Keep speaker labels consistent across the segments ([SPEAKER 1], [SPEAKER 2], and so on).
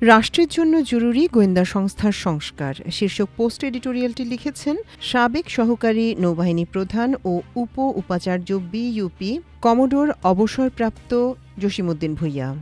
[SPEAKER 1] রাষ্ট্রের জন্য জরুরি গোয়েন্দা সংস্থার সংস্কার। শীর্ষক পোস্ট এডিটোরিয়ালটি লিখেছেন সাবেক সহকারী নৌবাহিনী প্রধান ও উপ উপাচার্য বিইউপি কমোডোর অবসরপ্রাপ্ত জসিমউদ্দিন ভুইয়া।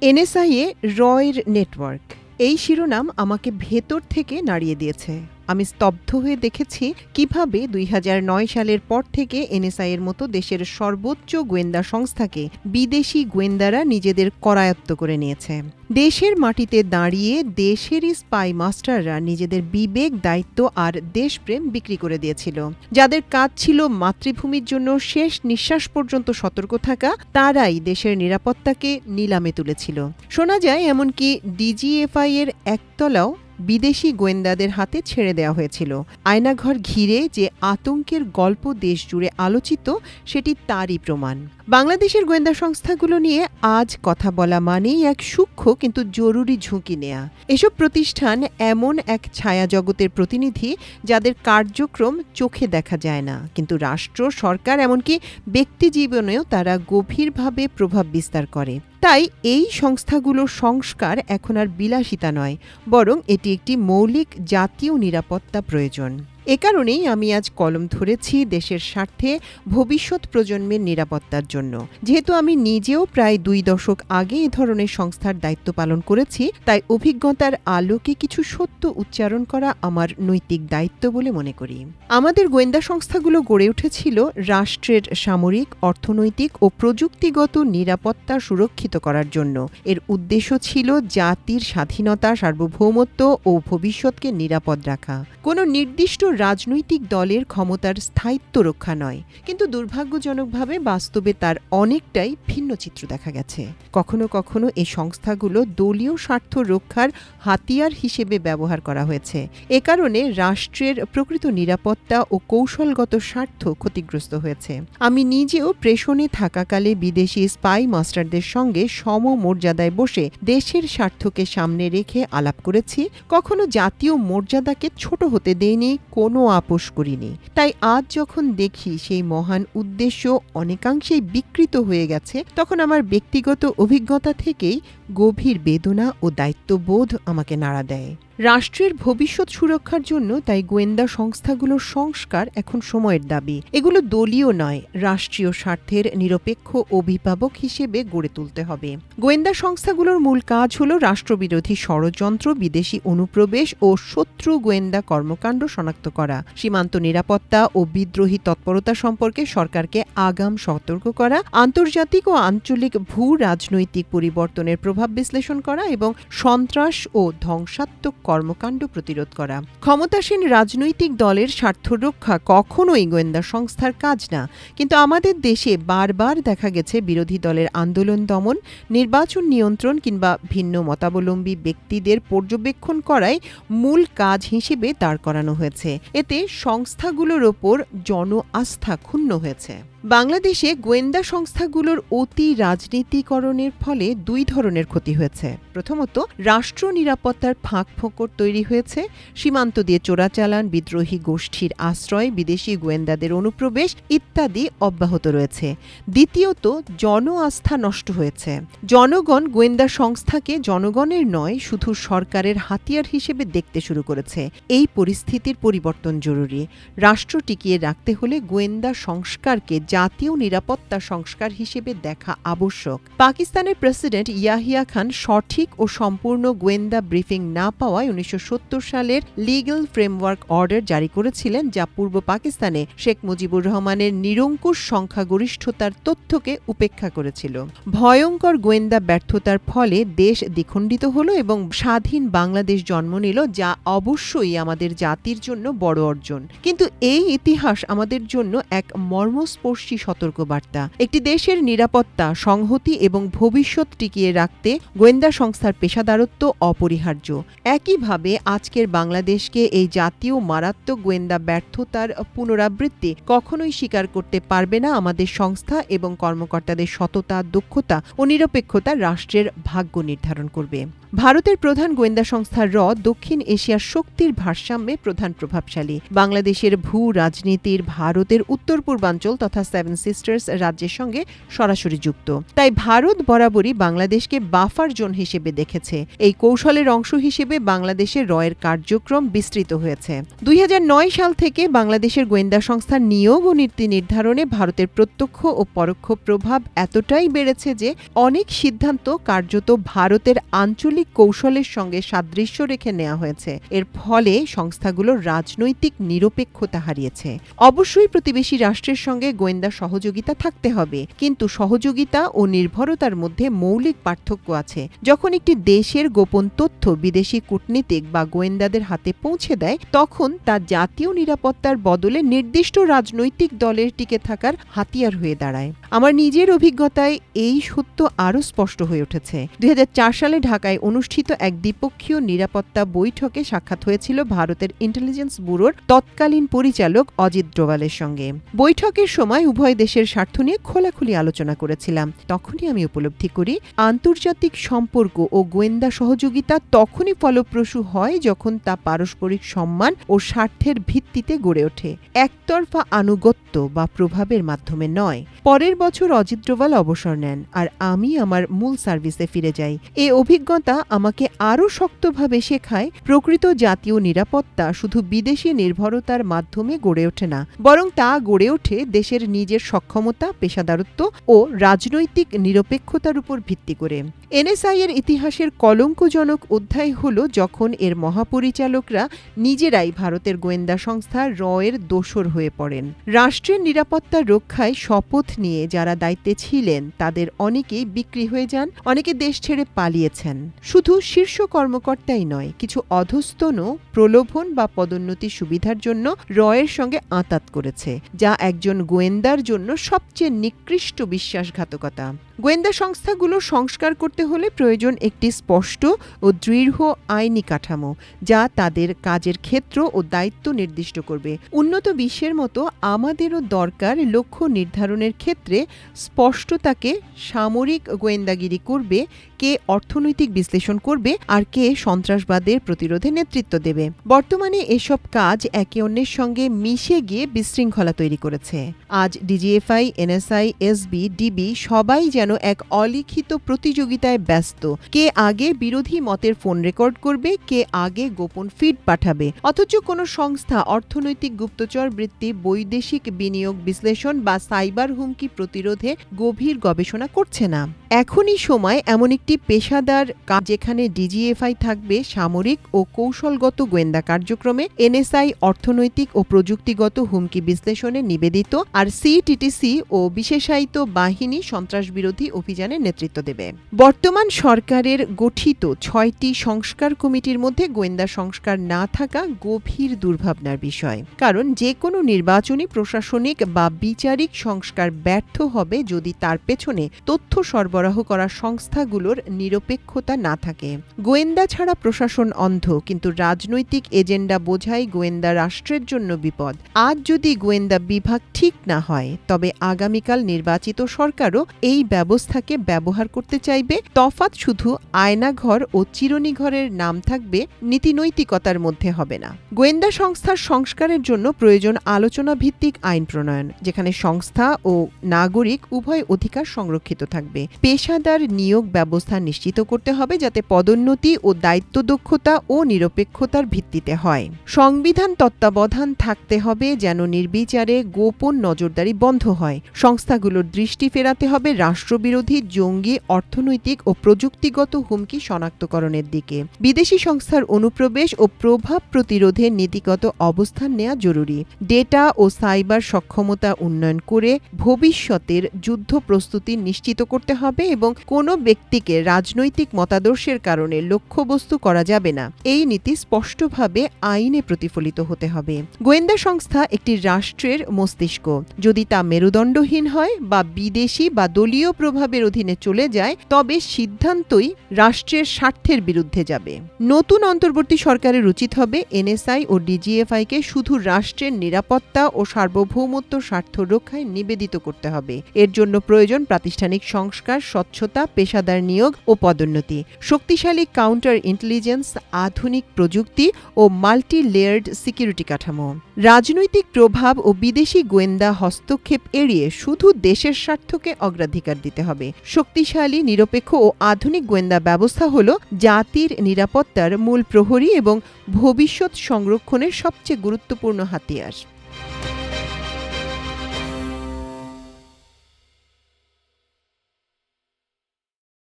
[SPEAKER 1] এনএসআইএ রয়ের নেটওয়ার্ক। এই শিরোনাম আমাকে ভেতর থেকে নাড়িয়ে দিয়েছে। আমি স্তব্ধ হয়ে দেখেছি কীভাবে দুই হাজার নয় সালের পর থেকে এনএসআই এর মতো দেশের সর্বোচ্চ গোয়েন্দা সংস্থাকে বিদেশি গোয়েন্দারা নিজেদের করায়ত্ত করে নিয়েছে। দেশের মাটিতে দাঁড়িয়ে দেশেরই স্পাই মাস্টাররা নিজেদের বিবেক, দায়িত্ব আর দেশপ্রেম বিক্রি করে দিয়েছিল। যাদের কাজ ছিল মাতৃভূমির জন্য শেষ নিঃশ্বাস পর্যন্ত সতর্ক থাকা, তারাই দেশের নিরাপত্তাকে নিলামে তুলেছিল। শোনা যায় এমনকি ডিজিএফআই এর একতলাও বিদেশি গোয়েন্দাদের হাতে ছেড়ে দেওয়া হয়েছিল। আয়নাঘর ঘিরে যে আতঙ্কের গল্প দেশ জুড়ে আলোচিত, সেটি তারই প্রমাণ। বাংলাদেশের গোয়েন্দা সংস্থাগুলো নিয়ে আজ কথা বলা মানেই এক সূক্ষ্ম কিন্তু জরুরি ঝুঁকি নেয়া। এসব প্রতিষ্ঠান এমন এক ছায়া জগতের প্রতিনিধি যাদের কার্যক্রম চোখে দেখা যায় না। কিন্তু রাষ্ট্র, সরকার, এমনকি ব্যক্তি জীবনেও তারা গভীরভাবে প্রভাব বিস্তার করে। তাই এই সংস্থাগুলোর সংস্কার এখন আর বিলাসিতা নয়, বরং এটি একটি মৌলিক, জাতীয় নিরাপত্তা প্রয়োজন। এ কারণেই আমি আজ কলম ধরেছি দেশের স্বার্থে ভবিষ্যৎ প্রজন্মের নিরাপত্তার জন্য। যেহেতু আমি নিজেও প্রায় দুই দশক আগে এ ধরনের সংস্থার দায়িত্ব পালন করেছি, তাই অভিজ্ঞতার আলোকে কিছু সত্য উচ্চারণ করা আমার নৈতিক দায়িত্ব বলে মনে করি। আমাদের গোয়েন্দা সংস্থাগুলো গড়ে উঠেছিল রাষ্ট্রের সামরিক, অর্থনৈতিক ও প্রযুক্তিগত নিরাপত্তা সুরক্ষিত করার জন্য। এর উদ্দেশ্য ছিল জাতির স্বাধীনতা, সার্বভৌমত্ব ও ভবিষ্যৎকে নিরাপদ রাখা। কোনো নির্দিষ্ট রাজনৈতিক দলের ক্ষমতার স্থায়িত্ব রক্ষা নয়। কিন্তু দুর্ভাগ্যজনকভাবে বাস্তবে তার অনেকটাই ভিন্ন চিত্র দেখা গেছে। কখনো কখনো এই সংস্থাগুলো দলীয় স্বার্থ রক্ষার হাতিয়ার হিসেবে ব্যবহার করা হয়েছে। এ কারণে রাষ্ট্রের প্রকৃত নিরাপত্তা ও কৌশলগত স্বার্থ ক্ষতিগ্রস্ত হয়েছে। আমি নিজেও প্রেষণে থাকাকালে বিদেশি স্পাই মাস্টারদের সঙ্গে সম মর্যাদায় বসে দেশের স্বার্থকে সামনে রেখে আলাপ করেছি। কখনো জাতীয় মর্যাদাকে ছোট হতে দেয়নি, কোনো আপোষ করিনি। তাই আজ যখন দেখি সেই মহান উদ্দেশ্য অনেকাংশেই বিকৃত হয়ে গেছে, তখন আমার ব্যক্তিগত অভিজ্ঞতা থেকেই গভীর বেদনা ও দায়িত্ববোধ আমাকে নাড়া দেয়। রাষ্ট্রের ভবিষ্যৎ সুরক্ষার জন্য তাই গোয়েন্দা সংস্থাগুলোর সংস্কার এখন সময়ের দাবি। এগুলো দলীয় নয়, রাষ্ট্রীয় স্বার্থের নিরপেক্ষ অভিভাবক হিসেবে গড়ে তুলতে হবে। গোয়েন্দা সংস্থাগুলোর মূল কাজ হল রাষ্ট্রবিরোধী ষড়যন্ত্র, বিদেশি অনুপ্রবেশ ও শত্রু গোয়েন্দা কর্মকাণ্ড শনাক্ত করা, সীমান্ত নিরাপত্তা ও বিদ্রোহী তৎপরতা সম্পর্কে সরকারকে আগাম সতর্ক করা, আন্তর্জাতিক ও আঞ্চলিক ভূ রাজনৈতিক পরিবর্তনের প্রভাব বিশ্লেষণ করা এবং সন্ত্রাস ও ধ্বংসাত্মক কর্মকাণ্ড প্রতিরোধ করা। ক্ষমতাসীন রাজনৈতিক দলের স্বার্থ রক্ষা কখনোই গোয়েন্দা সংস্থার কাজ না। কিন্তু আমাদের দেশে বারবার দেখা গেছে বিরোধী দলের আন্দোলন দমন, নির্বাচন নিয়ন্ত্রণ কিংবা ভিন্ন মতাবলম্বী ব্যক্তিদের পর্যবেক্ষণ করায় মূল কাজ হিসেবে দাঁড় করানো হয়েছে। এতে সংস্থাগুলোর ওপর জন আস্থা ক্ষুণ্ণ হয়েছে। বাংলাদেশে গোয়েন্দা সংস্থাগুলোর অতি রাজনীতিকরণের ফলে দুই ধরনের ক্ষতি হয়েছে। প্রথমত, রাষ্ট্র নিরাপত্তার ফাঁক ফোকর তৈরি হয়েছে। সীমান্ত দিয়ে চোরাচালান, বিদ্রোহী গোষ্ঠীর আশ্রয়, বিদেশি গোয়েন্দাদের অনুপ্রবেশ ইত্যাদি অব্যাহত রয়েছে। দ্বিতীয়ত, জন আস্থা নষ্ট হয়েছে। জনগণ গোয়েন্দা সংস্থাকে জনগণের নয়, শুধু সরকারের হাতিয়ার হিসেবে দেখতে শুরু করেছে। এই পরিস্থিতির পরিবর্তন জরুরি। রাষ্ট্র টিকিয়ে রাখতে হলে গোয়েন্দা সংস্কারকে জাতীয় নিরাপত্তা সংস্কার হিসেবে দেখা আবশ্যক। পাকিস্তানের প্রেসিডেন্ট ইয়াহিয়া খান সঠিক ও সম্পূর্ণ গোয়েন্দা ব্রিফিং না পাওয়ায় উনিশশো সত্তর সালের লিগ্যাল ফ্রেমওয়ার্ক অর্ডার জারি করেছিলেন, যা পূর্ব পাকিস্তানে শেখ মুজিবুর রহমানের নিরঙ্কুশ সংখ্যাগরিষ্ঠতার তথ্যকে উপেক্ষা করেছিল। ভয়ঙ্কর গোয়েন্দা ব্যর্থতার ফলে দেশ দ্বিখণ্ডিত হল এবং স্বাধীন বাংলাদেশ জন্ম নিল, যা অবশ্যই আমাদের জাতির জন্য বড় অর্জন। কিন্তু এই ইতিহাস আমাদের জন্য এক মর্মস্পর্শী সতর্কবার্তা। একটি দেশের নিরাপত্তা, সংহতি এবং ভবিষ্যৎ টিকিয়ে রাখতে গোয়েন্দা সংস্থার পেশাদারত্ব অপরিহার্য। একইভাবে আজকের বাংলাদেশকে এই জাতীয় মারাত্মক গোয়েন্দা ব্যর্থতার পুনরাবৃত্তি কখনোই স্বীকার করতে পারবে না আমাদের সংস্থা এবং কর্মকর্তাদের সততা, দক্ষতা ও নিরপেক্ষতা রাষ্ট্রের ভাগ্য নির্ধারণ করবে। ভারতের প্রধান গোয়েন্দা সংস্থা র দক্ষিণ এশিয়ার শক্তির ভারসাম্যে প্রধান প্রভাবশালী। বাংলাদেশের ভূ রাজনীতির ভারতের উত্তর পূর্বাঞ্চল তথা সেভেন সিস্টার্স রাজ্যের সঙ্গে সরাসরি যুক্ত। তাই ভারত বরাবরই বাংলাদেশকে বাফার জোন হিসেবে দেখেছে। এই কৌশলের অংশ হিসেবে বাংলাদেশের রয়ের কার্যক্রম বিস্তৃত হয়েছে। দুই হাজার নয় সাল থেকে বাংলাদেশের গোয়েন্দা সংস্থার নিয়োগ ও নীতি নির্ধারণে ভারতের প্রত্যক্ষ ও পরোক্ষ প্রভাব এতটাই বেড়েছে যে অনেক সিদ্ধান্ত কার্যত ভারতের আঞ্চলিক কৌশলের সঙ্গে সাদৃশ্য রেখে নেওয়া হয়েছে। এর ফলে সংস্থাগুলো রাজনৈতিক নিরপেক্ষতা হারিয়েছে। অবশ্যই প্রতিবেশী রাষ্ট্রের সঙ্গে গোয়েন্দা সহযোগিতা থাকতে হবে, কিন্তু সহযোগিতা ও নির্ভরতার মধ্যে মৌলিক পার্থক্য আছে। যখন একটি দেশের গোপন তথ্য বিদেশি কূটনীতিক বা গোয়েন্দাদের হাতে পৌঁছে দেয়, তখন তা জাতীয় নিরাপত্তার বদলে নির্দিষ্ট রাজনৈতিক দলের টিকে থাকার হাতিয়ার হয়ে দাঁড়ায়। আমার নিজের অভিজ্ঞতায় এই সত্য আরও স্পষ্ট হয়ে উঠেছে। দুই হাজার চার সালে ঢাকায় অনুষ্ঠিত এক দ্বিপক্ষীয় নিরাপত্তা বৈঠকে সাক্ষাৎ হয়েছিল ভারতের ইন্টেলিজেন্স ব্যুরোর তৎকালীন পরিচালক অজিত ডোভালের সঙ্গে। বৈঠকের সময় উভয় দেশের স্বার্থ নিয়ে খোলাখুলি আলোচনা করেছিলাম। তখনই আমি উপলব্ধি করি, আন্তর্জাতিক সম্পর্ক ও গোয়েন্দা সহযোগিতা তখনই ফলপ্রসূ হয় যখন তা পারস্পরিক সম্মান ও স্বার্থের ভিত্তিতে গড়ে ওঠে। একতরফা আনুগত্য বা প্রভাবের মাধ্যমে নয়। পরের বছর অজিত ডোভাল অবসর নেন আর আমি আমার মূল সার্ভিসে ফিরে যাই। এ অভিজ্ঞতা আমাকে আরও শক্তভাবে শেখায় প্রকৃত জাতীয় নিরাপত্তা শুধু বিদেশি নির্ভরতার মাধ্যমে গড়ে ওঠে না, বরং তা গড়ে ওঠে দেশের নিজের সক্ষমতা, পেশাদারত্ব ও রাজনৈতিক নিরপেক্ষতার উপর ভিত্তি করে। এনএসআই এর ইতিহাসের কলঙ্কজনক অধ্যায় হল যখন এর মহাপরিচালকরা নিজেরাই ভারতের গোয়েন্দা সংস্থা র এর দোসর হয়ে পড়েন। রাষ্ট্রের নিরাপত্তা রক্ষায় শপথ নিয়ে যারা দায়িত্বে ছিলেন, তাদের অনেকেই বিক্রি হয়ে যান, অনেকে দেশ ছেড়ে পালিয়েছেন। শুধু শীর্ষ কর্মকর্তাই নয়, কিছু অধস্তনও প্রলোভন বা পদোন্নতি সুবিধার জন্য রয়ের সঙ্গে আঁতাত করেছে, যা একজন গোয়েন্দার জন্য সবচেয়ে নিকৃষ্ট বিশ্বাসঘাতকতা। গোয়েন্দা সংস্থাগুলো সংস্কার করতে হলে প্রয়োজন একটি স্পষ্ট ও দৃঢ় আইনি কাঠামো, যা তাদের কাজের ক্ষেত্র ও দায়িত্ব নির্দিষ্ট করবে। উন্নত বিশ্বের মতো আমাদেরও দরকার লক্ষ্য নির্ধারণের ক্ষেত্রে স্পষ্টতাকে সামরিক গোয়েন্দাগিরি করবে কে অর্থনৈতিক বিশ্লেষণ করবে আর কে সন্ত্রাসবাদের প্রতিরোধে নেতৃত্ব দেবে। বর্তমানে এসব কাজ একে অন্যের সঙ্গে মিশে গিয়ে বিশৃঙ্খলা তৈরি করেছে। আজ ডিজিএফআই, এনএসআই, এসবি, ডিবি সবাই যেন এক অলিখিত প্রতিযোগিতায় ব্যস্ত। কে আগে বিরোধী মতের ফোন রেকর্ড করবে, কে আগে গোপন ফিড পাঠাবে। অথচ কোনো সংস্থা, অর্থনৈতিক গুপ্তচর বৃত্তি, বৈদেশিক বিনিয়োগ বিশ্লেষণ বা সাইবার হুমকি প্রতিরোধে গভীর গবেষণা করছে না। এখনই সময় এমন একটি পেশাদার কাজ যেখানে ডিজিএফআই থাকবে সামরিক ও কৌশলগত গোয়েন্দা কার্যক্রমে, এনএসআই অর্থনৈতিক ও প্রযুক্তিগত হুমকি বিশ্লেষণে নিবেদিত, আর সিটিটিসি ও বিশেষায়িত বাহিনী সন্ত্রাস বিরোধী অভিযানে নেতৃত্ব দেবে। বর্তমান সরকারের গঠিত ছয়টি সংস্কার কমিটির মধ্যে গোয়েন্দা সংস্কার না থাকা গভীর দুর্ভাবনার বিষয়। কারণ যে কোনো নির্বাচনী, প্রশাসনিক বা বিচারিক সংস্কার ব্যর্থ হবে যদি তার পেছনে তথ্য সরবরাহ করা সংস্থাগুলোর নিরপেক্ষতা না থাকে। গোয়েন্দা ছাড়া প্রশাসন অন্ধ, কিন্তু রাজনৈতিক এজেন্ডা বোঝাই গোয়েন্দা রাষ্ট্রের জন্য বিপদ। আজ যদি গোয়েন্দা বিভাগ ঠিক না হয়, তবে আগামীকাল নির্বাচিত সরকারও এই ব্যবস্থাকে ব্যবহার করতে চাইবে। তফাৎ শুধু আয়নাঘর ও চিরনিঘরের নাম থাকবে, নীতিনৈতিকতার মধ্যে হবে না। গোয়েন্দা সংস্থার সংস্কারের জন্য প্রয়োজন আলোচনা ভিত্তিক আইন প্রণয়ন, যেখানে সংস্থা ও নাগরিক উভয় অধিকার সংরক্ষিত থাকবে। পেশাদার নিয়োগ ব্যবস্থা নিশ্চিত করতে হবে যাতে পদোন্নতি ও দায়িত্ব দক্ষতা ও নিরপেক্ষতার ভিত্তিতে হয়। সংবিধান তত্ত্বাবধান থাকতে হবে যেন নির্বিচারে গোপন নজরদারি বন্ধ হয়। সংস্থাগুলোর দৃষ্টি ফেরাতে হবে রাষ্ট্রবিরোধী, জঙ্গি, অর্থনৈতিক ও প্রযুক্তিগত হুমকি শনাক্তকরণের দিকে। বিদেশি সংস্থার অনুপ্রবেশ ও প্রভাব প্রতিরোধে নীতিগত অবস্থান নেওয়া জরুরি। ডেটা ও সাইবার সক্ষমতা উন্নয়ন করে ভবিষ্যতের যুদ্ধ প্রস্তুতি নিশ্চিত করতে হবে এবং কোনো ব্যক্তিকে রাজনৈতিক মতাদর্শের কারণে লক্ষ্যবস্তু করা যাবে না। এই নীতি স্পষ্টভাবে আইনে প্রতিফলিত হতে হবে। গোয়েন্দা সংস্থা একটি রাষ্ট্রের মস্তিষ্ক। যদি তা মেরুদণ্ডহীন হয় বা বিদেশি বা দলীয় প্রভাবের অধীনে চলে যায়, তবে সিদ্ধান্তই রাষ্ট্রের স্বার্থের বিরুদ্ধে যাবে। নতুন অন্তর্বর্তী সরকারের উচিত হবে এনএসআই ও ডিজিএফআইকে শুধু রাষ্ট্রের নিরাপত্তা ও সার্বভৌমত্ব স্বার্থ রক্ষায় নিবেদিত করতে হবে। এর জন্য প্রয়োজন প্রাতিষ্ঠানিক সংস্কার স্বচ্ছতা, পেশাদার নিয়োগ ও পদোন্নতি। শক্তিশালী কাউন্টার ইন্টেলিজেন্স, আধুনিক প্রযুক্তি ও মাল্টি লেয়ার্ড সিকিউরিটি কাঠামো। রাজনৈতিক প্রভাব ও বিদেশি গোয়েন্দা হস্তক্ষেপ এড়িয়ে শুধু দেশের স্বার্থকে অগ্রাধিকার দিতে হবে। শক্তিশালী, নিরপেক্ষ ও আধুনিক গোয়েন্দা ব্যবস্থা হল জাতির নিরাপত্তার মূল প্রহরী এবং ভবিষ্যৎ সংরক্ষণের সবচেয়ে গুরুত্বপূর্ণ হাতিয়ার।